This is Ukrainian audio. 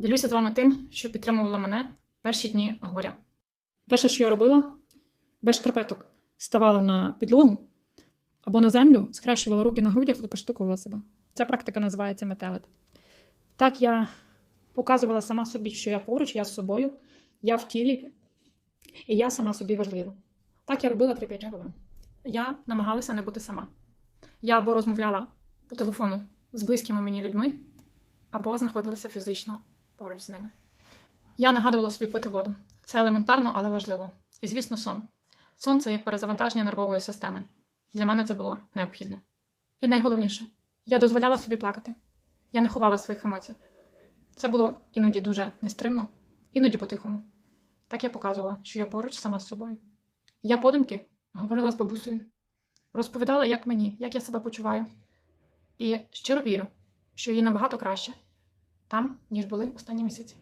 Ділюся з вами тим, що підтримувало мене перші дні горя. Перше, що я робила, без шкарпеток ставала на підлогу або на землю, схрещувала руки на грудях і поштукувала себе. Ця практика називається метелит. Так я показувала сама собі, що я поруч, я з собою, я в тілі, і я сама собі важлива. Так я робила 3-5 хвилин. Я намагалася не бути сама. Я або розмовляла по телефону з близькими мені людьми, або знаходилася фізично поруч з ними. Я нагадувала собі пити воду. Це елементарно, але важливо. І, звісно, сон. Сон це як перезавантаження нервової системи. Для мене це було необхідно. І найголовніше, я дозволяла собі плакати. Я не ховала своїх емоцій. Це було іноді дуже нестримно, іноді по-тихому. Так я показувала, що я поруч сама з собою. Я подумки говорила з бабусею, розповідала, як мені, як я себе почуваю. І щиро вірю, що їй набагато краще там, ніж були останні місяці.